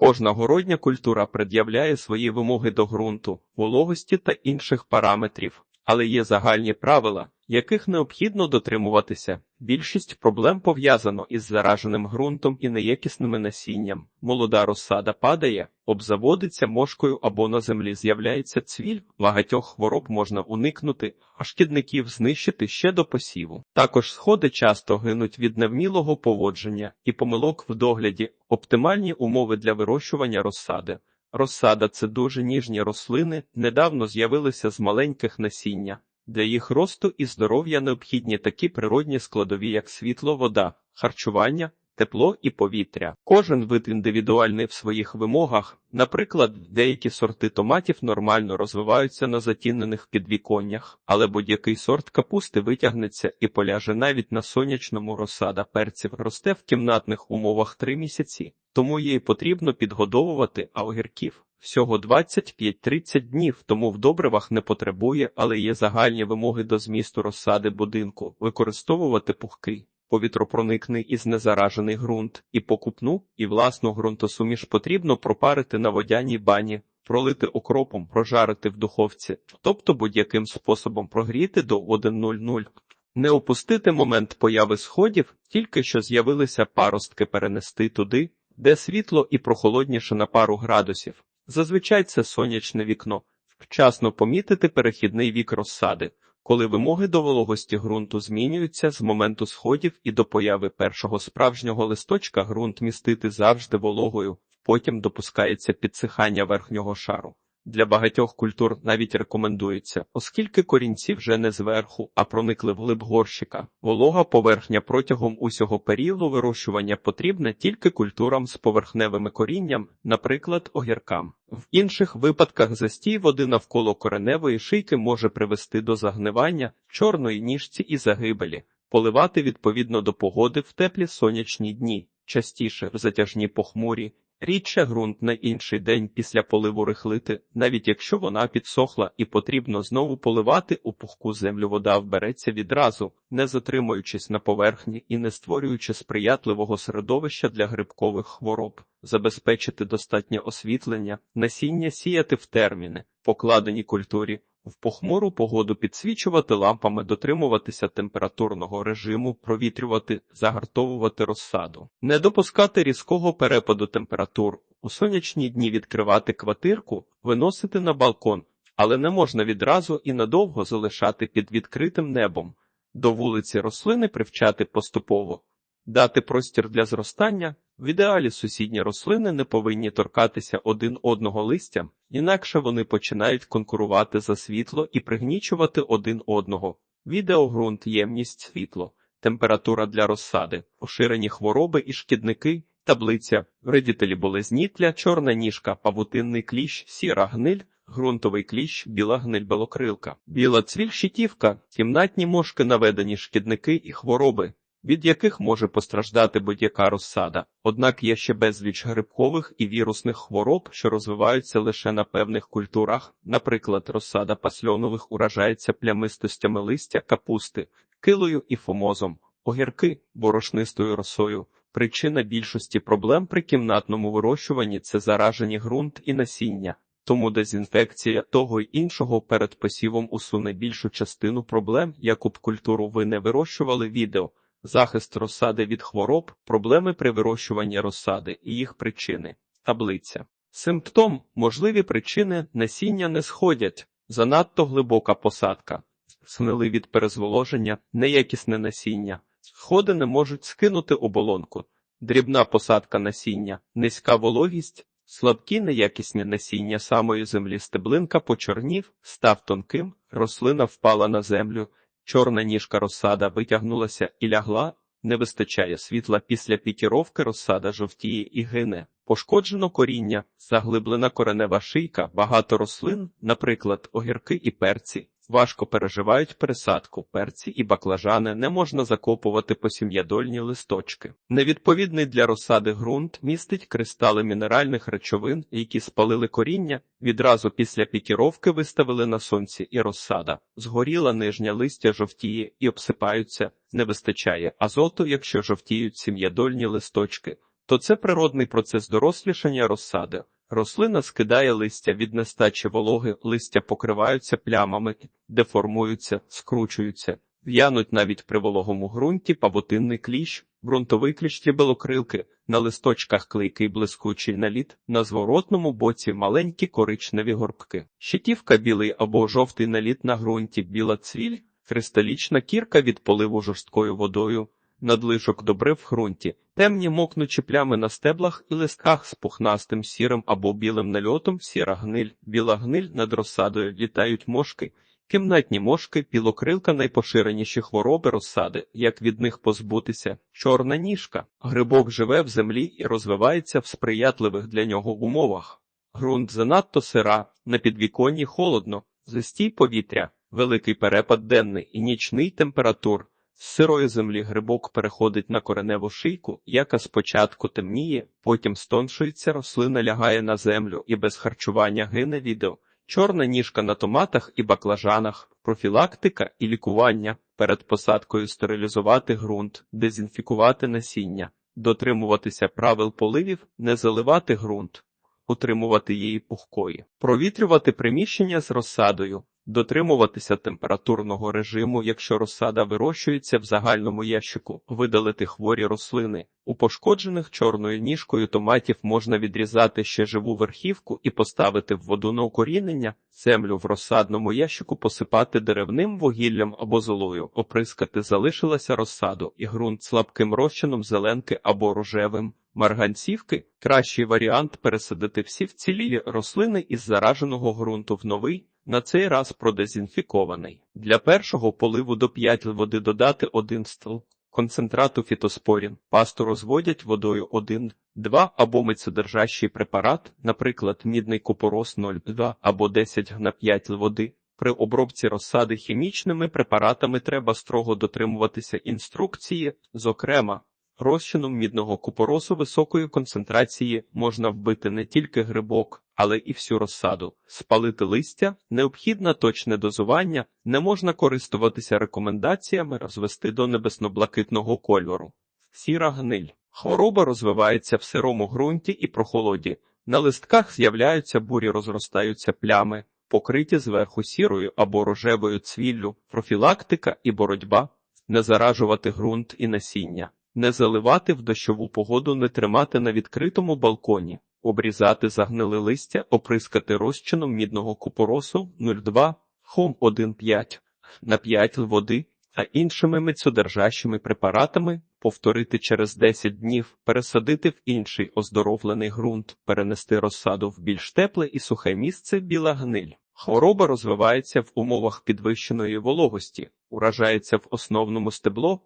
Кожна городня культура пред'являє свої вимоги до ґрунту, вологості та інших параметрів, але є загальні правила, яких необхідно дотримуватися. Більшість проблем пов'язано із зараженим ґрунтом і неякісними насінням. Молода розсада падає, обзаводиться мошкою або на землі з'являється цвіль. Багатьох хвороб можна уникнути, а шкідників знищити ще до посіву. Також сходи часто гинуть від невмілого поводження і помилок в догляді, оптимальні умови для вирощування розсади. Розсада це дуже ніжні рослини, недавно з'явилися з маленьких насіння. Для їх росту і здоров'я необхідні такі природні складові, як світло, вода, харчування, тепло і повітря. Кожен вид індивідуальний в своїх вимогах. Наприклад, деякі сорти томатів нормально розвиваються на затінених підвіконнях, але будь-який сорт капусти витягнеться і поляже навіть на сонячному розсада перців росте в кімнатних умовах три місяці, тому їй потрібно підгодовувати а огірків. Всього 25-30 днів, тому в добривах не потребує, але є загальні вимоги до змісту розсади будинку, використовувати пухкий, повітропроникний і знезаражений ґрунт, і покупну, і власну ґрунтосуміш потрібно пропарити на водяній бані, пролити окропом, прожарити в духовці, тобто будь-яким способом прогріти до 1.00. Не опустити момент появи сходів, тільки що з'явилися паростки перенести туди, де світло і прохолодніше на пару градусів. Зазвичай це сонячне вікно. Вчасно помітити перехідний вік розсади, коли вимоги до вологості ґрунту змінюються з моменту сходів і до появи першого справжнього листочка ґрунт містити завжди вологою, потім допускається підсихання верхнього шару. Для багатьох культур навіть рекомендується, оскільки корінці вже не зверху, а проникли вглиб горщика. Волога поверхня протягом усього періоду вирощування потрібна тільки культурам з поверхневими корінням, наприклад, огіркам. В інших випадках застій води навколо кореневої шийки може привести до загнивання, чорної ніжці і загибелі, поливати відповідно до погоди в теплі сонячні дні, частіше в затяжні похмурі. Рідше ґрунт на інший день після поливу рихлити, навіть якщо вона підсохла і потрібно знову поливати у пухку землю, вода вбереться відразу, не затримуючись на поверхні і не створюючи сприятливого середовища для грибкових хвороб, забезпечити достатнє освітлення, насіння сіяти в терміни, покладені культурі. В похмуру погоду підсвічувати лампами, дотримуватися температурного режиму, провітрювати, загартовувати розсаду, не допускати різкого перепаду температур, у сонячні дні відкривати квартирку, виносити на балкон, але не можна відразу і надовго залишати під відкритим небом. До вулиці рослини привчати поступово, дати простір для зростання. В ідеалі сусідні рослини не повинні торкатися один одного листям, інакше вони починають конкурувати за світло і пригнічувати один одного. Відеогрунт, ємність світло, температура для розсади, поширені хвороби і шкідники, таблиця, вредітелі болезнітля, чорна ніжка, павутинний кліщ, сіра гниль, ґрунтовий кліщ, біла гниль белокрилка, біла цвіль щитівка, кімнатні мошки наведені шкідники і хвороби від яких може постраждати будь-яка розсада, однак є ще безліч грибкових і вірусних хвороб, що розвиваються лише на певних культурах, наприклад, розсада пасльонових уражається плямистостями листя, капусти, килою і фомозом, огірки борошнистою росою. Причина більшості проблем при кімнатному вирощуванні це заражені ґрунт і насіння. Тому дезінфекція того й іншого перед посівом усуне більшу частину проблем, яку б культуру ви не вирощували відео захист розсади від хвороб, проблеми при вирощуванні розсади і їх причини. Таблиця. Симптом можливі причини насіння не сходять, занадто глибока посадка, снили від перезволоження, неякісне насіння, сходи не можуть скинути оболонку, дрібна посадка насіння, низька вологість, слабкі неякісні насіння самої землі стеблинка почорнів, став тонким, рослина впала на землю, Чорна ніжка розсада витягнулася і лягла, не вистачає світла після пікіровки розсада жовтіє і гине. Пошкоджено коріння, заглиблена коренева шийка, багато рослин, наприклад, огірки і перці, важко переживають пересадку, перці і баклажани не можна закопувати по сім'ядольні листочки. Невідповідний для розсади ґрунт містить кристали мінеральних речовин, які спалили коріння, відразу після пікіровки виставили на сонці і розсада. Згоріла нижня листя жовтіє і обсипаються, не вистачає азоту, якщо жовтіють сім'ядольні листочки. то це природний процес дорослішання розсади. Рослина скидає листя від нестачі вологи, листя покриваються плямами, деформуються, скручуються, в'януть навіть при вологому ґрунті павутинний кліщ, ґрунтовий кліщ білокрилки, на листочках клейкий блискучий наліт, на зворотному боці маленькі коричневі горбки. Щитівка білий або жовтий наліт на ґрунті, біла цвіль, кристалічна кірка від поливу жорсткою водою, надлишок добрив в ґрунті, темні мокнучі плями на стеблах і листках з пухнастим сірим або білим нальотом, сіра гниль, біла гниль над розсадою літають мошки. Кімнатні мошки, пілокрилка найпоширеніші хвороби розсади, як від них позбутися, чорна ніжка. Грибок живе в землі і розвивається в сприятливих для нього умовах. Грунт занадто сира, на підвіконні холодно, застій повітря, великий перепад денний і нічний температур. З сирої землі грибок переходить на кореневу шийку, яка спочатку темніє, потім стоншується, рослина лягає на землю і без харчування гине відео. Чорна ніжка на томатах і баклажанах, профілактика і лікування, перед посадкою стерилізувати ґрунт, дезінфікувати насіння, дотримуватися правил поливів, не заливати ґрунт, утримувати її пухкої, провітрювати приміщення з розсадою, дотримуватися температурного режиму, якщо розсада вирощується в загальному ящику, видалити хворі рослини. У пошкоджених чорною ніжкою томатів можна відрізати ще живу верхівку і поставити в воду на укорінення, землю в розсадному ящику посипати деревним вугіллям або золою, оприскати залишилася розсаду і ґрунт слабким розчином зеленки або рожевим. Марганцівки кращий варіант пересадити всі вцілілі рослини із зараженого ґрунту в новий, на цей раз продезінфікований. Для першого поливу до 5 води додати 1 стл концентрату фітоспорін. Пасту розводять водою 1, 2 або мицедержащий препарат, наприклад, мідний купорос 0,2 або 10 на 5 води. При обробці розсади хімічними препаратами треба строго дотримуватися інструкції, зокрема, Розчином мідного купоросу високої концентрації можна вбити не тільки грибок, але і всю розсаду, спалити листя, необхідне точне дозування, не можна користуватися рекомендаціями розвести до небесно-блакитного кольору. Сіра гниль. Хвороба розвивається в сирому ґрунті і прохолоді. На листках з'являються бурі, розростаються плями, покриті зверху сірою або рожевою цвіллю, профілактика і боротьба, не заражувати ґрунт і насіння. Не заливати в дощову погоду, не тримати на відкритому балконі, обрізати загниле листя, оприскати розчином мідного купоросу 0,2, хом 1,5 на 5 води та іншими мицьодержащими препаратами, повторити через 10 днів, пересадити в інший оздоровлений ґрунт, перенести розсаду в більш тепле і сухе місце біла гниль. Хвороба розвивається в умовах підвищеної вологості, уражається в основному стебло,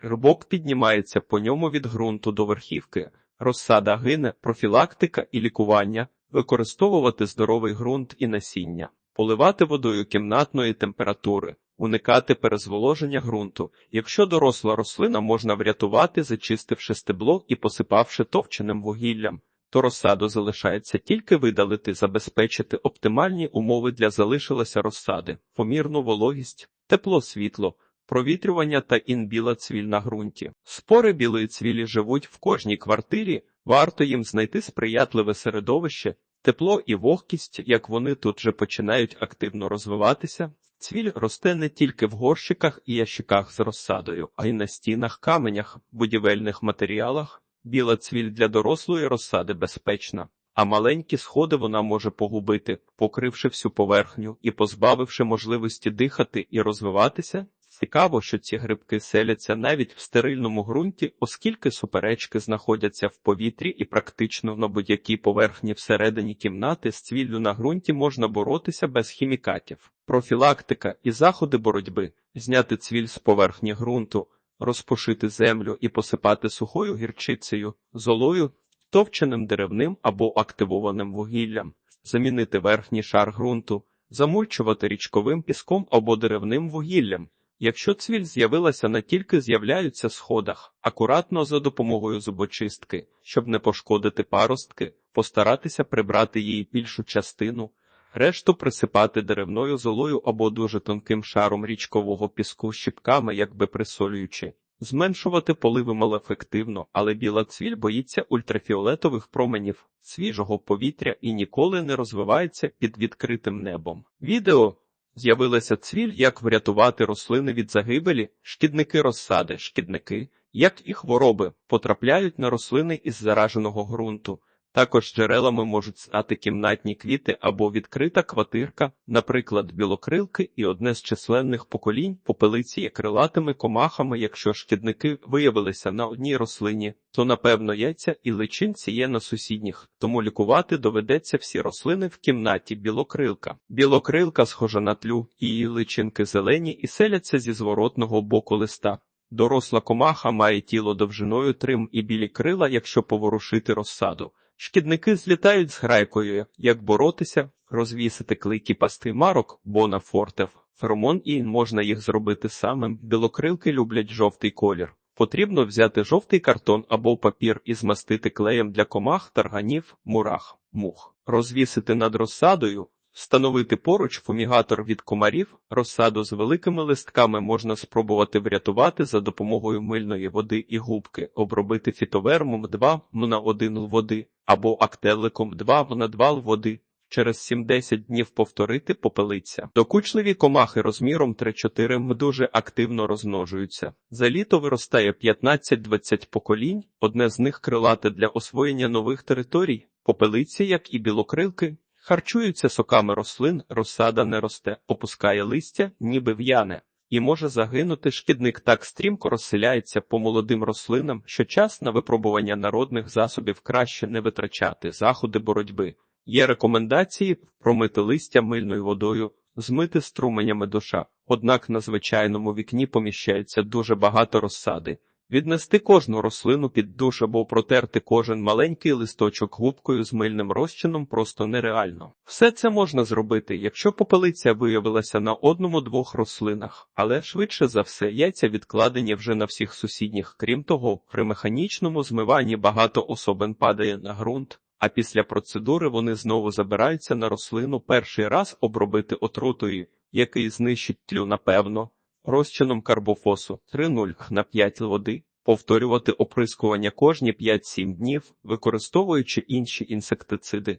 Грибок піднімається по ньому від ґрунту до верхівки, розсада гине, профілактика і лікування, використовувати здоровий ґрунт і насіння, поливати водою кімнатної температури, уникати перезволоження ґрунту. Якщо доросла рослина можна врятувати, зачистивши стебло і посипавши товченим вугіллям, то розсаду залишається тільки видалити, забезпечити оптимальні умови для залишилася розсади, помірну вологість, тепло світло. Провітрювання та інбіла цвіль на ґрунті. Спори білої цвілі живуть в кожній квартирі, варто їм знайти сприятливе середовище, тепло і вогкість, як вони тут же починають активно розвиватися. Цвіль росте не тільки в горщиках і ящиках з розсадою, а й на стінах, каменях, будівельних матеріалах. Біла цвіль для дорослої розсади безпечна, а маленькі сходи вона може погубити, покривши всю поверхню і позбавивши можливості дихати і розвиватися. Цікаво, що ці грибки селяться навіть в стерильному ґрунті, оскільки суперечки знаходяться в повітрі і практично на будь-якій поверхні всередині кімнати з цвіллю на ґрунті можна боротися без хімікатів. Профілактика і заходи боротьби зняти цвіль з поверхні ґрунту, розпушити землю і посипати сухою гірчицею, золою, товченим деревним або активованим вугіллям, замінити верхній шар ґрунту, замульчувати річковим піском або деревним вугіллям. Якщо цвіль з'явилася не тільки з'являються сходах, акуратно за допомогою зубочистки, щоб не пошкодити паростки, постаратися прибрати її більшу частину, решту присипати деревною золою або дуже тонким шаром річкового піску щіпками, якби присолюючи. Зменшувати поливи малоефективно, але біла цвіль боїться ультрафіолетових променів, свіжого повітря і ніколи не розвивається під відкритим небом. Відео з'явилася цвіль, як врятувати рослини від загибелі, шкідники розсади, шкідники, як і хвороби потрапляють на рослини із зараженого ґрунту. Також джерелами можуть стати кімнатні квіти або відкрита квартирка, наприклад, білокрилки і одне з численних поколінь попелиці є крилатими комахами. Якщо шкідники виявилися на одній рослині, то напевно яйця і личинці є на сусідніх, тому лікувати доведеться всі рослини в кімнаті білокрилка. Білокрилка схожа на тлю, її личинки зелені і селяться зі зворотного боку листа. Доросла комаха має тіло довжиною трим і білі крила, якщо поворушити розсаду. Шкідники злітають з грайкою, як боротися, розвісити клейкі пасти марок, бона фортев, феромон і можна їх зробити самим. Білокрилки люблять жовтий колір. Потрібно взяти жовтий картон або папір і змастити клеєм для комах, тарганів, мурах, мух, розвісити над розсадою. Встановити поруч фумігатор від комарів, розсаду з великими листками можна спробувати врятувати за допомогою мильної води і губки, обробити фітовермом 2 на 1 води або актеликом 2 на 2 води. Через 7-10 днів повторити попелиця. Докучливі комахи розміром 3-4 м дуже активно розмножуються. За літо виростає 15-20 поколінь, одне з них крилате для освоєння нових територій. Попелиці, як і білокрилки, Харчуються соками рослин, розсада не росте, опускає листя, ніби в'яне, і може загинути шкідник так стрімко розселяється по молодим рослинам, що час на випробування народних засобів краще не витрачати заходи боротьби. Є рекомендації промити листя мильною водою, змити струменями душа, однак на звичайному вікні поміщається дуже багато розсади. Віднести кожну рослину під душ або протерти кожен маленький листочок губкою з мильним розчином просто нереально. Все це можна зробити, якщо попелиця виявилася на одному-двох рослинах, але швидше за все яйця відкладені вже на всіх сусідніх. Крім того, при механічному змиванні багато особин падає на ґрунт, а після процедури вони знову забираються на рослину перший раз обробити отрутою, який знищить тлю напевно розчином карбофосу 3,0 на 5 води, повторювати оприскування кожні 5-7 днів, використовуючи інші інсектициди.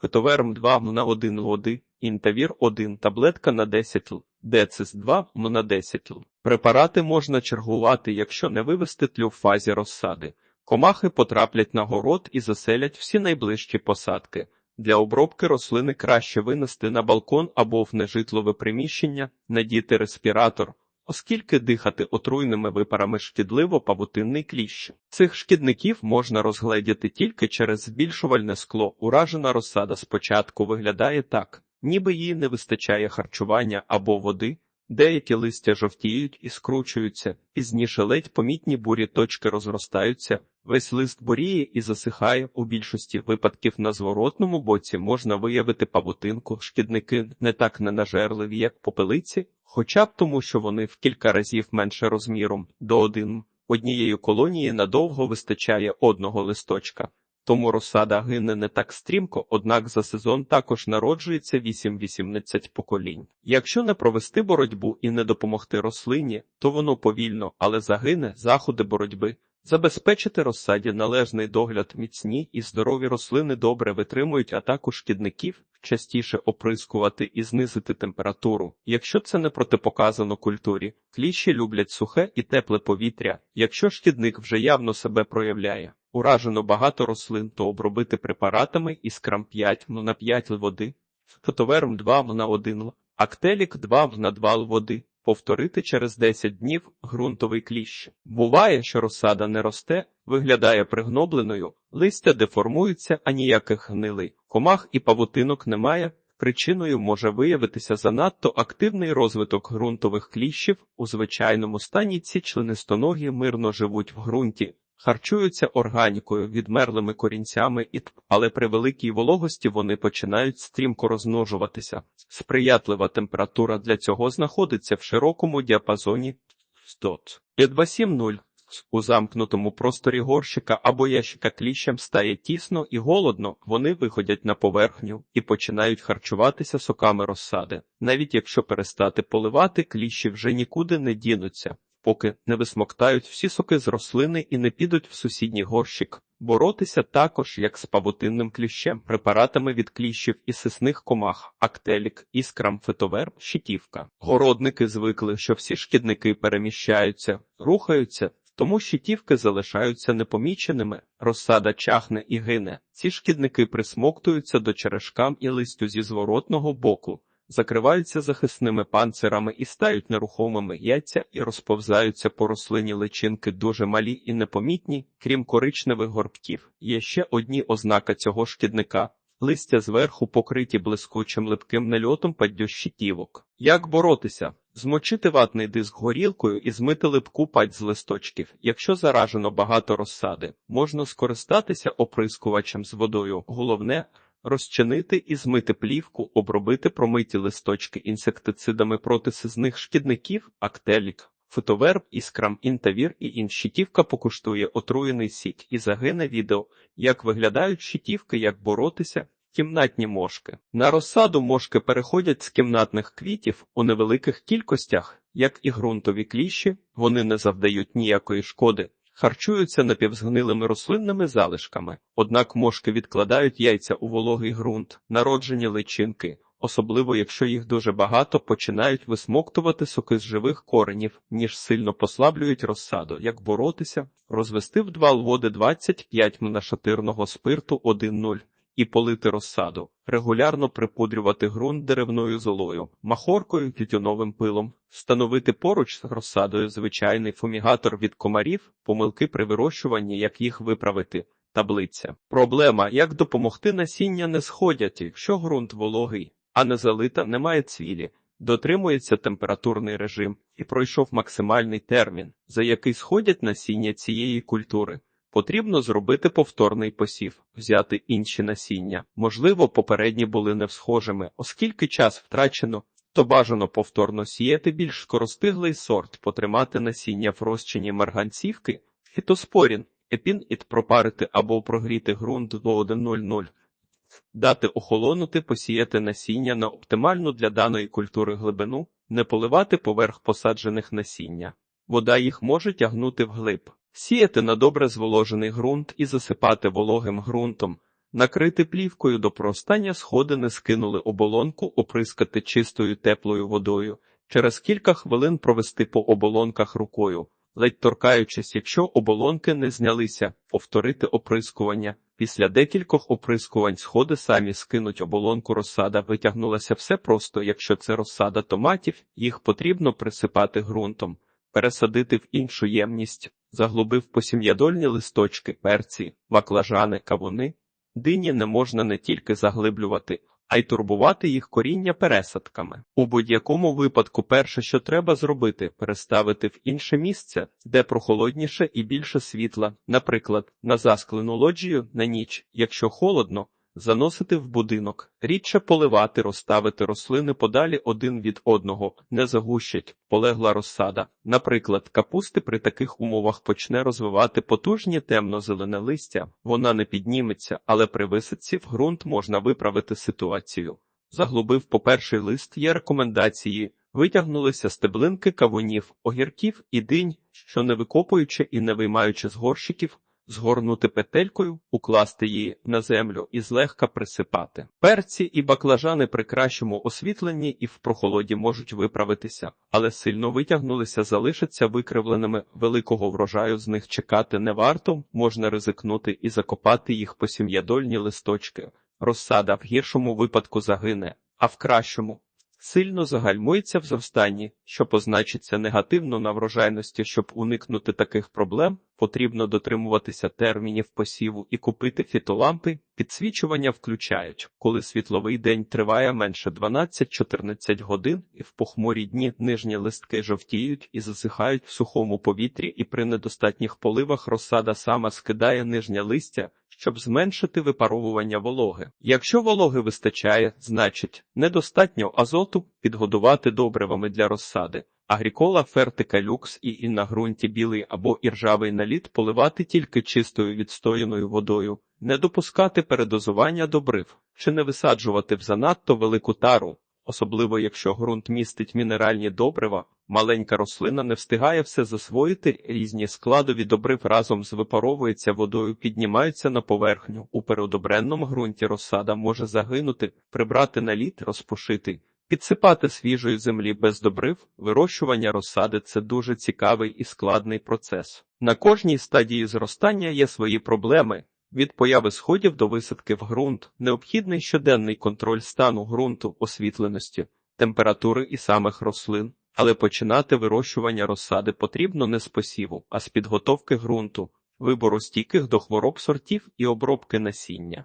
Хитоверм 2 на 1 води, інтавір 1 таблетка на 10 л, децис 2 на 10 л. Препарати можна чергувати, якщо не вивести тлю в фазі розсади. Комахи потраплять на город і заселять всі найближчі посадки. Для обробки рослини краще винести на балкон або в нежитлове приміщення, надіти респіратор, оскільки дихати отруйними випарами шкідливо павутинний кліщ. Цих шкідників можна розгледіти тільки через збільшувальне скло. Уражена розсада спочатку виглядає так, ніби їй не вистачає харчування або води. Деякі листя жовтіють і скручуються, пізніше ледь помітні бурі точки розростаються, весь лист боріє і засихає. У більшості випадків на зворотному боці можна виявити павутинку, шкідники не так ненажерливі, як попелиці, хоча б тому, що вони в кілька разів менше розміром до один. Однієї колонії надовго вистачає одного листочка. Тому розсада гине не так стрімко, однак за сезон також народжується 8-18 поколінь. Якщо не провести боротьбу і не допомогти рослині, то воно повільно, але загине заходи боротьби. Забезпечити розсаді належний догляд міцні і здорові рослини добре витримують атаку шкідників, частіше оприскувати і знизити температуру. Якщо це не протипоказано культурі, кліщі люблять сухе і тепле повітря. Якщо шкідник вже явно себе проявляє, уражено багато рослин, то обробити препаратами іскрам 5 на 5 води, фотоверм 2 на 1 актелік 2 на 2 води. Повторити через 10 днів ґрунтовий кліщ. Буває, що розсада не росте, виглядає пригнобленою, листя деформуються, а ніяких гнилий. Комах і павутинок немає. Причиною може виявитися занадто активний розвиток ґрунтових кліщів. У звичайному стані ці членистоногі мирно живуть в ґрунті, харчуються органікою, відмерлими корінцями, і але при великій вологості вони починають стрімко розмножуватися. Сприятлива температура для цього знаходиться в широкому діапазоні 100 270 у замкнутому просторі горщика або ящика кліщам стає тісно і голодно, вони виходять на поверхню і починають харчуватися соками розсади. Навіть якщо перестати поливати, кліщі вже нікуди не дінуться. Поки не висмоктають всі соки з рослини і не підуть в сусідній горщик. Боротися також, як з павутинним кліщем, препаратами від кліщів і сисних комах, актелік, іскрам, фитоверб, щитівка. Городники звикли, що всі шкідники переміщаються, рухаються, тому щитівки залишаються непоміченими, розсада чахне і гине. Ці шкідники присмоктуються до черешкам і листю зі зворотного боку, закриваються захисними панцирами і стають нерухомими яйця і розповзаються по рослині личинки дуже малі і непомітні, крім коричневих горбків. Є ще одні ознака цього шкідника. Листя зверху покриті блискучим липким нальотом паддю щитівок. Як боротися? Змочити ватний диск горілкою і змити липку падь з листочків. Якщо заражено багато розсади, можна скористатися оприскувачем з водою. Головне розчинити і змити плівку, обробити промиті листочки інсектицидами проти сизних шкідників, актелік. Фотоверб, іскрам, інтавір і інщитівка покуштує отруєний сік і загине відео, як виглядають щитівки, як боротися, кімнатні мошки. На розсаду мошки переходять з кімнатних квітів у невеликих кількостях, як і ґрунтові кліщі, вони не завдають ніякої шкоди, харчуються напівзгнилими рослинними залишками, однак мошки відкладають яйця у вологий ґрунт, народжені личинки. Особливо, якщо їх дуже багато, починають висмоктувати соки з живих коренів, ніж сильно послаблюють розсаду, як боротися, розвести в два води 25 м нашатирного спирту 1,0 і полити розсаду, регулярно припудрювати ґрунт деревною золою, махоркою, тютюновим пилом, встановити поруч з розсадою звичайний фумігатор від комарів, помилки при вирощуванні, як їх виправити. Таблиця. Проблема, як допомогти насіння не сходять, якщо ґрунт вологий, а не залита, немає цвілі, дотримується температурний режим і пройшов максимальний термін, за який сходять насіння цієї культури. Потрібно зробити повторний посів, взяти інші насіння. Можливо, попередні були невсхожими, оскільки час втрачено, то бажано повторно сіяти більш скоростиглий сорт, потримати насіння в розчині марганцівки, фітоспорін, епін-іт пропарити або прогріти ґрунт до 1.00. Дати охолонути, посіяти насіння на оптимальну для даної культури глибину, не поливати поверх посаджених насіння. Вода їх може тягнути вглиб. Сіяти на добре зволожений ґрунт і засипати вологим ґрунтом, накрити плівкою до проростання сходини скинули оболонку, оприскати чистою теплою водою, через кілька хвилин провести по оболонках рукою, ледь торкаючись, якщо оболонки не знялися, повторити оприскування. Після декількох оприскувань сходи самі скинуть оболонку розсада, витягнулася все просто, якщо це розсада томатів, їх потрібно присипати ґрунтом, пересадити в іншу ємність заглубив посім'ядольні листочки, перці, баклажани, кавуни. Дині не можна не тільки заглиблювати, а й турбувати їх коріння пересадками. У будь-якому випадку, перше, що треба зробити, переставити в інше місце, де прохолодніше і більше світла, наприклад, на засклену лоджію на ніч, якщо холодно, заносити в будинок, рідше поливати, розставити рослини подалі один від одного, не загущать, полегла розсада. Наприклад, капусти при таких умовах почне розвивати потужні темно-зелене листя, вона не підніметься, але при висадці в ґрунт можна виправити ситуацію. Заглубив по перший лист є рекомендації. Витягнулися стеблинки кавунів, огірків і динь, що не викопуючи і не виймаючи з горщиків, згорнути петелькою, укласти її на землю і злегка присипати. Перці і баклажани при кращому освітленні і в прохолоді можуть виправитися, але сильно витягнулися, залишаться викривленими великого врожаю. З них чекати не варто, можна ризикнути і закопати їх по сім'ядольні листочки. Розсада в гіршому випадку загине, а в кращому. Сильно загальмується в зростанні, що позначиться негативно на врожайності, щоб уникнути таких проблем, потрібно дотримуватися термінів посіву і купити фітолампи. Підсвічування включають, коли світловий день триває менше 12-14 годин, і в похмурі дні нижні листки жовтіють і засихають в сухому повітрі, і при недостатніх поливах розсада сама скидає нижнє листя, щоб зменшити випаровування вологи. Якщо вологи вистачає, значить недостатньо азоту підгодувати добривами для розсади. Агрікола фертика люкс і, і на ґрунті білий або іржавий наліт поливати тільки чистою відстояною водою, не допускати передозування добрив чи не висаджувати в занадто велику тару. особливо якщо ґрунт містить мінеральні добрива. Маленька рослина не встигає все засвоїти, різні складові добрив разом з водою, піднімаються на поверхню. У передобренному ґрунті розсада може загинути, прибрати наліт, розпушити. Підсипати свіжої землі без добрив, вирощування розсади це дуже цікавий і складний процес. На кожній стадії зростання є свої проблеми. Від появи сходів до висадки в ґрунт необхідний щоденний контроль стану ґрунту, освітленості, температури і самих рослин. Але починати вирощування розсади потрібно не з посіву, а з підготовки ґрунту, вибору стійких до хвороб сортів і обробки насіння.